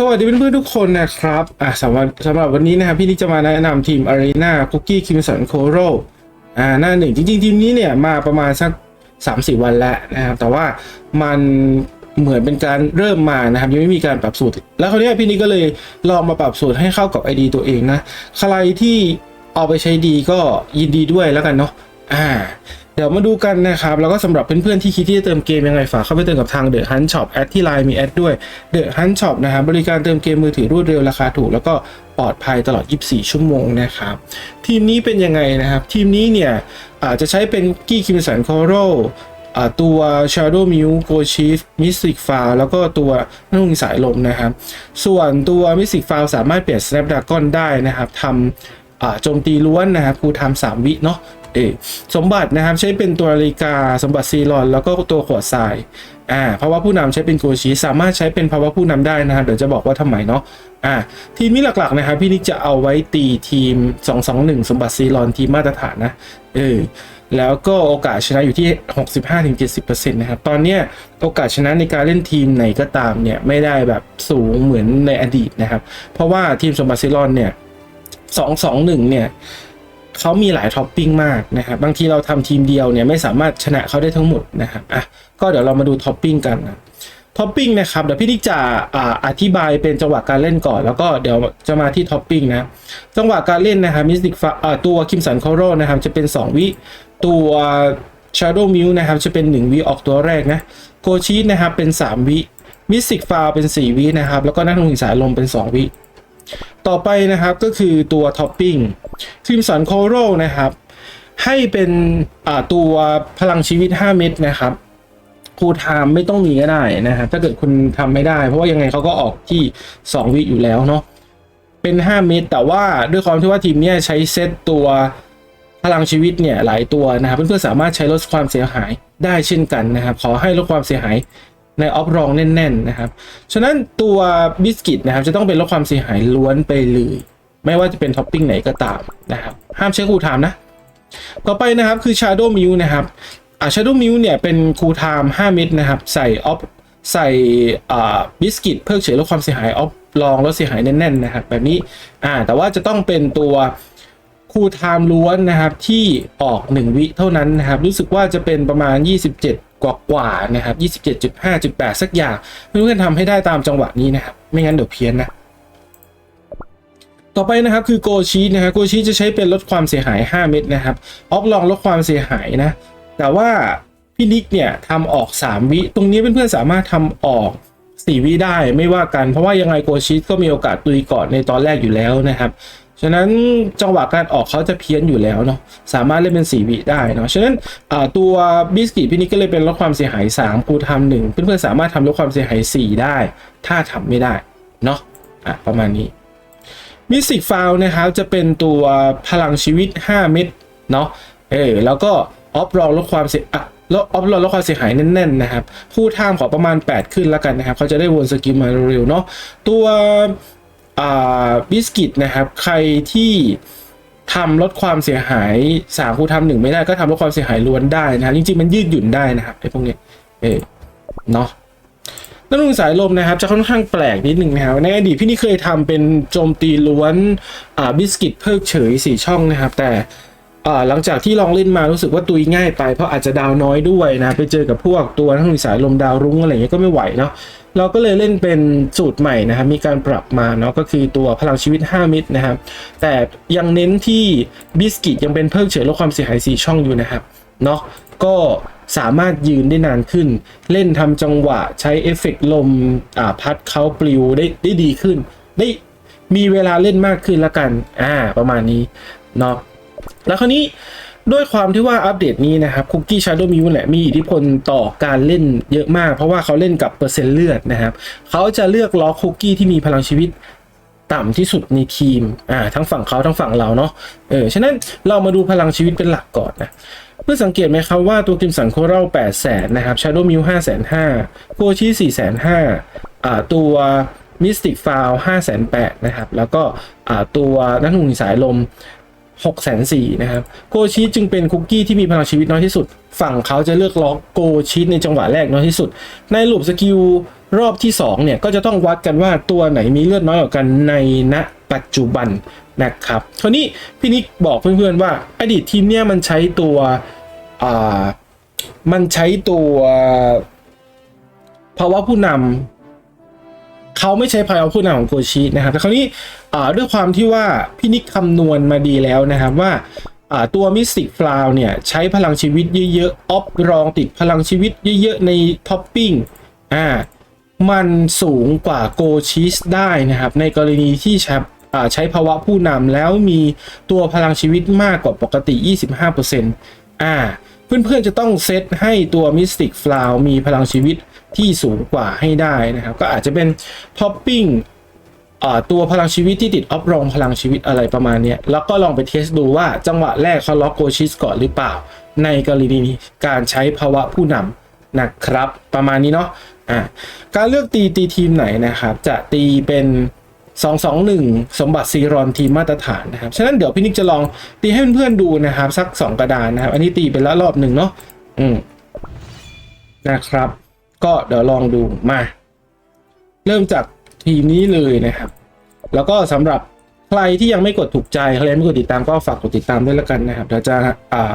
สวัสดีเพื่อนๆทุกคนนะครับอะสำหรับสำหรับวันนี้นะครับพี่นิกจะมาแนะนำทีม Arena Cookie Crimson Coral อ่าหน้าหนึ่งจริงๆ ทีมนี้เนี่ยมาประมาณสัก3-4 วันแล้วนะครับ แต่ว่ามันเหมือนเป็นการเริ่มมานะครับยังไม่มีการปรับสูตร แล้วคราวนี้พี่นิกก็เลยลองมาปรับสูตรให้เข้ากับ ID ตัวเองนะ ใครที่เอาไปใช้ดีก็ยินดีด้วยแล้วกันเนาะอ่า เดี๋ยวมาดูกันนะครับ แล้วก็สำหรับเพื่อนๆที่คิดที่จะเติมเกมยังไงฝากเข้าไปเติมกับทาง The Hunt Shop แอดที่ไลน์มีแอดด้วย The Hunt Shop นะครับบริการเติมเกมมือถือรวดเร็วราคาถูก แล้วก็ปลอดภัยตลอด 24 ชั่วโมงนะครับ ทีมนี้เป็นยังไงนะครับ ทีมนี้เนี่ยอาจจะใช้เป็นกี้คิมสันคอโรตัว Shadow Mew Go Chief Mystic f o w l แล้วก็ตัวนุ่งสายลมนะครับ ส่วนตัว Mystic f o w l สามารถเปลี่ยน Snapdragon ได้นะครับทำโจมตีล้วนนะครับครูทำสามวิเนาะสมบัตินะครับใช้เป็นตัวนาฬิกา สมบัติซีรอน แล้วก็ตัวขวดทรายอ่าเพราะว่าผู้นำใช้เป็นโกชีสามารถใช้เป็นภาวะผู้นำได้นะครับเดี๋ยวจะบอกว่าทำไมเนาะอ่าทีมนี้หลักๆนะครับพี่นิกจะเอาไว้ตีทีม 221 สมบัติซีรอนทีมมาตรฐานนะเออแล้วก็โอกาสชนะอยู่ที่ 65-70%นะครับตอนเนี้ยโอกาสชนะในการเล่นทีมไหนก็ตามเนี่ยไม่ได้แบบสูงเหมือนในอดีตนะครับเพราะว่าทีมสมบัติซีรอนเนี่ย221เนี่ย เขามีหลายท็อปปิ้งมากนะครับบางทีเราทำทีมเดียวเนี่ยไม่สามารถชนะเขาได้ทั้งหมดนะครับอะก็เดี๋ยวเรามาดูท็อปปิ้งกันนะท็อปปิ้งนะครับเดี๋ยวพี่นิกจะอ่าอธิบายเป็นจังหวะการเล่นก่อน แล้วก็เดี๋ยวจะมาที่ท็อปปิ้งนะจังหวะการเล่นนะครับมิสติกอ่าตัวคิมสันคอโรนะครับจะเป็น 2 วิ ตัว Shadow m e w นะครับจะเป็น 1 วิออกตัวแรกนะโกชีนะครับเป็น 3 วิมิสติกฟาวเป็น 4 วินะครับแล้วก็นักลงทุนสายลมเป็น 2 วิ ต่อไปนะครับก็คือตัวท็อปปิ้งครีมสันโคโรนะครับ ให้เป็นตัวพลังชีวิต 5 เม็ดนะครับครูไทม์ไม่ต้องมีก็ได้นะครับถ้าเกิดคุณทำไม่ได้ เพราะว่ายังไงเขาก็ออกที่ 2 วิอยู่แล้วเนาะเป็น 5 เม็ดแต่ว่าด้วยความที่ว่าทีมเนี้ยใช้เซตตัวพลังชีวิตเนี่ยหลายตัวนะครับเพื่อนๆสามารถใช้ลดความเสียหายได้เช่นกันนะครับ ขอให้ลดความเสียหาย ในออฟรองแน่นๆนะครับ ฉะนั้นตัวบิสกิตนะครับจะต้องเป็นลดความเสียหายล้วนไปเลย ไม่ว่าจะเป็นท็อปปิ้งไหนก็ตามนะครับ ห้ามใช้คูลไทม์นะ ต่อไปนะครับคือ Shadow m e w นะครับอ่า Shadow m e w เนี่ยเป็นคูลไทม์5เม็ดนะครับ ใส่ออฟใส่อ่าบิสกิตเพิกเฉยลดความเสียหายออฟรองลดเสียหายแน่นๆนะครับแบบนี้อ่าแต่ว่าจะต้องเป็นตัว คูลไทม์ล้วนนะครับที่ออก 1 วิเท่านั้นนะครับรู้สึกว่าจะเป็นประมาณ 27 กว่ากว่านะครับ27.5.8 สักอย่างเพื่อนๆทำให้ได้ตามจังหวะนี้นะครับ ไม่งั้นเดี๋ยวเพี้ยนนะต่อไปนะครับคือโกชีนะครับโกชีจะใช้เป็นลดความเสียหาย 5 เม็ดนะครับออฟลองลดความเสียหายนะแต่ว่าพี่นิกเนี่ยทำออก 3 วิ ตรงนี้เพื่อนๆสามารถทำออก 4วิได้ไม่ว่ากัน เพราะว่ายังไงโกชีก็มีโอกาสตุยก่อนในตอนแรกอยู่แล้วนะครับ ฉะนั้นจังหวะการออกเขาจะเพี้ยนอยู่แล้วเนาะสามารถเล่นเป็น 4 วิได้เนาะฉะนั้นตัวบิสกิตพี่นิกก็เลยเป็นลดความเสียหาย 3 ครูทำหนึ่งเพื่อนๆสามารถทำลดความเสียหาย 4 ได้ ถ้าทำไม่ได้เนาะอะประมาณนี้มิสิกฟาวนะครับจะเป็นตัวพลังชีวิต 5 เม็ดเนาะเออแล้วก็ออฟรองลดความเสียอะ ลดออฟรองลดความเสียหายแน่นๆนะครับคู่ท่ามขอประมาณ 8 ขึ้นแล้วกันนะครับเขาจะได้วนสกิลมาเร็วๆเนาะตัวอ่าบิสกิตนะครับใครที่ทำลดความเสียหาย3คู่ทำหนึ่งไม่ได้ก็ทำลดความเสียหายล้วนได้นะครับจริงๆมันยืดหยุ่นได้นะครับไอ้พวกนี้เออเนาะนักลงสายลมนะครับจะค่อนข้างแปลกนิดหนึ่งนะครับในอดีตพี่นี่เคยทำเป็นโจมตีล้วนอ่าบิสกิตเพิกเฉยสี่ช่องนะครับ แต่ หลังจากที่ลองเล่นมารู้สึกว่าตุยง่ายไปเพราะอาจจะดาวน้อยด้วยนะไปเจอกับพวกตัวนักลงสายลมดาวรุ้งอะไรเงี้ยก็ไม่ไหวเนาะเราก็เลยเล่นเป็นสูตรใหม่นะครับมีการปรับมาเนาะก็คือตัวพลังชีวิต 5 มิตรนะครับแต่ยังเน้นที่บิสกิตยังเป็นเพิกเฉยลดความเสียหาย 4 ช่องอยู่นะครับเนาะก็สามารถยืนได้นานขึ้น เล่นทำจังหวะใช้เอฟเฟกต์ลมอ่าพัดเขาปลิวได้ได้ดีขึ้น ได้มีเวลาเล่นมากขึ้นละกันอ่าประมาณนี้เนาะ แล้วคราวนี้ด้วยความที่ว่าอัปเดตนี้นะครับคุกกี้ชาร์โดมิวแหละมีอิทธิพลต่อการเล่นเยอะมาก เพราะว่าเขาเล่นกับเปอร์เซ็นต์เลือดนะครับเขาจะเลือกล็อกคุกกี้ที่มีพลังชีวิตต่ำที่สุดในทีมอ่าทั้งฝั่งเขาทั้งฝั่งเราเนาะเออฉะนั้นเรามาดูพลังชีวิตเป็นหลักก่อนนะเพื่อสังเกตไหมครับว่าตัวกิมสันโคเรลแปดแสนนะครับชาร์โดมิวห้าแสนห้าโกชิสี่แสนห้าอ่าตัวมิสติกฟาวห้าแสนแปดนะครับแล้วก็อ่าตัวนักหนุนสายลม 6 4 0 0 0นะครับโกชิจึงเป็นคุกกี้ที่มีพลังชีวิตน้อยที่สุด ฝั่งเขาจะเลือกล็อกโกชิในจังหวะแรกน้อยที่สุด ในลูปสกิลรอบที่ 2 เนี่ย ก็จะต้องวัดกันว่าตัวไหนมีเลือดน้อยกว่ากันในณปัจจุบันนะครับคราวนี้พี่นิกบอกเพื่อนๆว่าอดีตทีมเนี่ยมันใช้ตัวอ่ามันใช้ตัวภาวะผู้นำเขาไม่ใช้พายเอาผู้นำของโกชินะครับแต่คราวนี้ ด้วยความที่ว่าพี่นิกคำนวณมาดีแล้วนะครับว่าตัวมิสติกฟลาวเนี่ยใช้พลังชีวิตเยอะๆออฟรองติดพลังชีวิตเยอะๆในท็อปปิ้งอ่ามันสูงกว่าโกชิสได้นะครับ ในกรณีที่ใช้ใช้ภาวะผู้นำแล้วมีตัวพลังชีวิตมากกว่าปกติ 25%อ่าเพื่อนๆจะต้องเซตให้ตัว Mystic Flower มีพลังชีวิตที่สูงกว่าให้ได้นะครับ ก็อาจจะเป็นท็อปปิ้ง ตัวพลังชีวิตที่ติดออฟรองพลังชีวิตอะไรประมาณนี้แล้วก็ลองไปเทสดูว่าจังหวะแรกเขาล็อกโกชิสก่อนหรือเปล่า ในกรณีการใช้ภาวะผู้นำนะครับ ประมาณนี้เนาะอ่าการเลือกตีตีทีมไหนนะครับ จะตีเป็น 221 สมบัติซีรอนทีมมาตรฐานนะครับ ฉะนั้นเดี๋ยวพี่นิกจะลองตีให้เพื่อนๆดูนะครับ สัก 2 กระดานนะครับ อันนี้ตีไปแล้วรอบหนึ่งเนาะอืมนะครับ ก็เดี๋ยวลองดูมา เริ่มจาก ทีมนี้เลยนะครับ แล้วก็สำหรับใครที่ยังไม่กดถูกใจใครยังไม่กดติดตามก็ฝากกดติดตามด้วยแล้วกันนะครับเดี๋ยวจะอ่า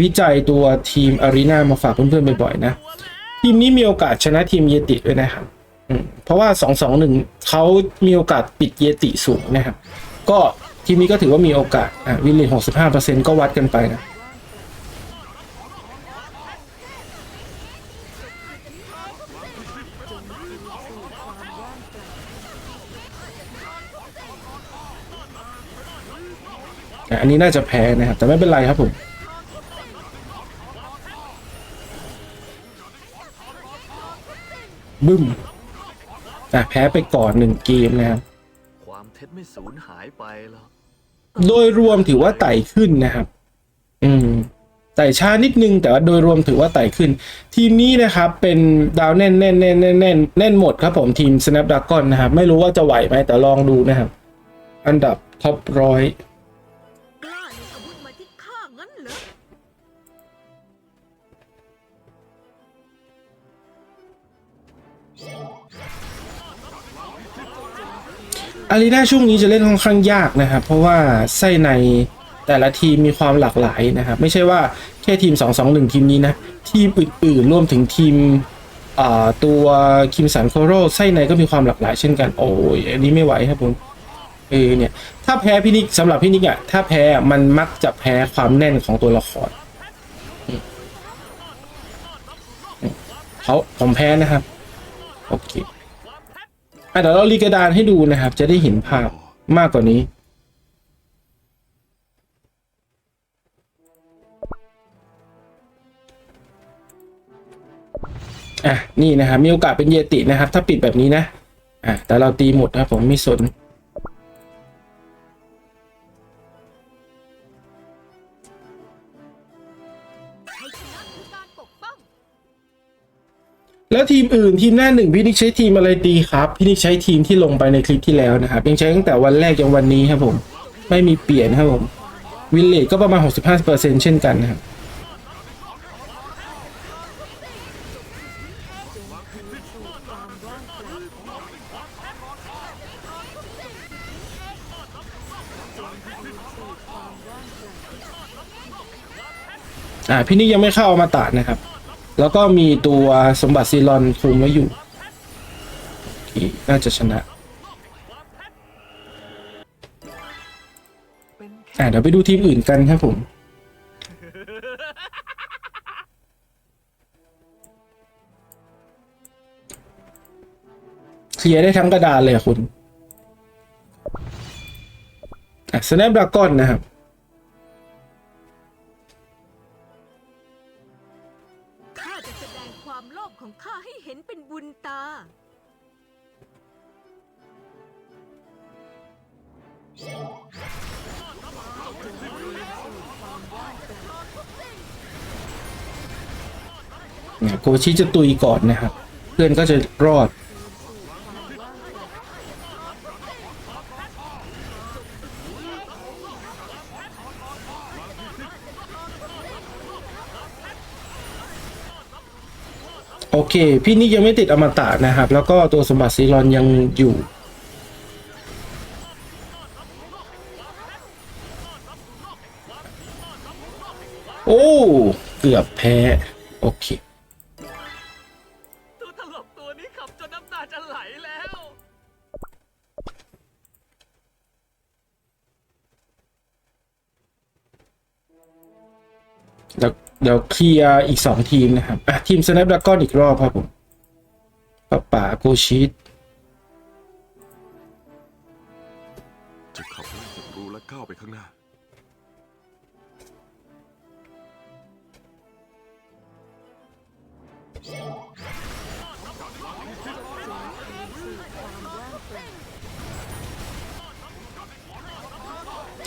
วิจัยตัวทีมอารีนามาฝากเพื่อนๆบ่อยๆนะ ทีมนี้มีโอกาสชนะทีมเยติด้วยนะครับเพราะว่า 2 2 1เขามีโอกาสปิดเยติสูงนะครับ ก็ทีมนี้ก็ถือว่ามีโอกาสอะวินเลน65%ก็วัดกันไปนะ นนี้น่าจะแพ้นะครับ แต่ไม่เป็นไรครับผม บึ้มอะแพ้ไปก่อนหนึ่งเกมนะครับ ความเท็จไม่สูญหายไปแล้วโดยรวมถือว่าไต่ขึ้นนะครับ อืมไต่ช้านิดนึง แต่ว่าโดยรวมถือว่าไต่ขึ้น ทีมนี้นะครับ เป็นดาวแน่นแน่นแน่นแน่นแน่นแน่นหมดครับผมทีม Snapdragon นะครับ ไม่รู้ว่าจะไหวไหมแต่ลองดูนะครับ อันดับท็อปร้อย อารีนาช่วงนี้จะเล่นค่อนข้างยากนะครับ เพราะว่าไส้ในแต่ละทีมมีความหลากหลายนะครับ ไม่ใช่ว่าแค่ทีม 2-2-1 ทีมนี้นะ ทีมอื่นๆรวมถึงทีมตัวคิมสันโคโรไส้ในก็มีความหลากหลายเช่นกัน โอ้ยอันนี้ไม่ไหวครับผมเออเนี่ยถ้าแพ้พี่นิกสำหรับพี่นิกอะถ้าแพ้มันมักจะแพ้ความแน่นของตัวละครเขาผมแพ้นะครับ โอเค เดี๋ยวเรารีกระดานให้ดูนะครับ จะได้เห็นภาพมากกว่านี้ อะ นี่นะครับ มีโอกาสเป็นเยตินะครับ ถ้าปิดแบบนี้นะ อะแต่เราตีหมดนะครับผมไม่สน แล้วทีมอื่นทีมหน้าหนึ่งพี่นิกใช้ทีมอะไรตีครับพี่นิกใช้ทีมที่ลงไปในคลิปที่แล้วนะครับยังใช้ตั้งแต่วันแรกจนวันนี้ครับผม ไม่มีเปลี่ยนครับผมวินเลจก็ประมาณ 65%เช่นกันนะครับอ่าพี่นิกยังไม่เข้าอมาตาดนะครับ แล้วก็มีตัวสมบัติซีรอนคุมไว้อยู่ น่าจะชนะ อ่าเดี๋ยวไปดูทีมอื่นกันครับผม เคลียร์ได้ทั้งกระดานเลยคุณอะ Snapdragon นะครับ เนี่ยโกชิจะตุยก่อนนะครับ เพื่อนก็จะรอด โอเค พี่นี่ยังไม่ติดอมตะนะครับ แล้วก็ตัวสมบัติซีรอนยังอยู่โอ้ เกือบแพ้ โอเค เดี๋ยวเดี๋ยวเคลียร์อีกสองทีมนะครับอะทีม Snapdragon อีกรอบครับผมป้าป่าโกชิตจะขับไล่ศัตรูและก้าวไปข้างหน้า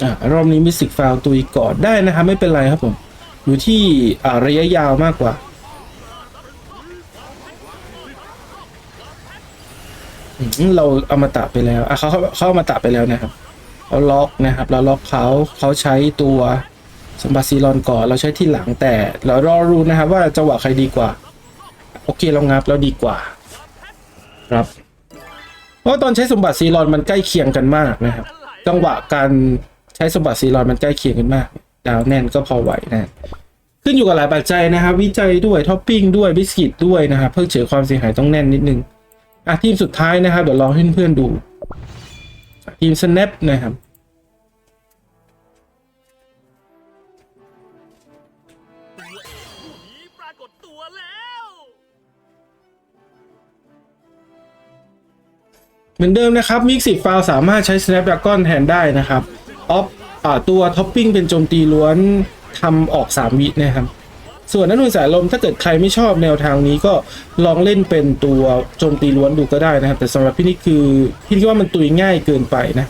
อะรอบนี้มิสิกฟาวตุยก่อนได้นะครับ ไม่เป็นไรครับผม อยู่ที่ระยะยาวมากกว่า เราเอามาตะไปแล้วอะเขาเขาเขาเอามาตะไปแล้วนะครับเราล็อกนะครับ เราล็อกเขาเขาใช้ตัวสมบัติซีรอนก่อน เราใช้ที่หลังแต่เรารอรู้นะครับ ว่าจังหวะใครดีกว่า โอเคเรางับเราดีกว่า ครับ เพราะตอนใช้สมบัติซีรอนมันใกล้เคียงกันมากนะครับ จังหวะการใช้สมบัติซีรอนมันใกล้เคียงกันมาก ดาวแน่นก็พอไหวนะขึ้นอยู่กับหลายปัจจัยนะครับ วิจัยด้วยท็อปปิ้งด้วยบิสกิตด้วยนะครับเพิ่งเฉยความเสียหายต้องแน่นนิดนึงอะทีมสุดท้ายนะครับเดี๋ยวลองให้เพื่อนๆดู ทีม snap นะครับนี้ปรากฏตัวแล้วเหมือนเดิมนะครับมิกซิฟาวสามารถใช้ Snapdragon แทนได้นะครับออฟอ่า ตัวท็อปปิ้งเป็นโจมตีล้วนทำออก 3 วินะครับ ส่วนนักหนุนสายลมถ้าเกิดใครไม่ชอบแนวทางนี้ก็ลองเล่นเป็นตัวโจมตีล้วนดูก็ได้นะครับ แต่สำหรับพี่นี่คือพี่คิดว่ามันตุยง่ายเกินไปนะ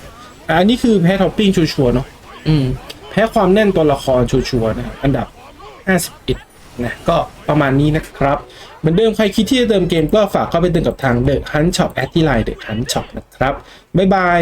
อะอันนี้คือแพ้ท็อปปิ้งชัวร์ๆเนาะอืมแพ้ความแน่นตัวละครชัวร์ๆนะอันดับ 51นะก็ประมาณนี้นะครับ เหมือนเดิมใครคิดที่จะเติมเกมก็ฝากเข้าไปเติมกับทาง The Hunt Shop แอดที่ไลน์ The Hunt Shop นะครับ บ๊ายบาย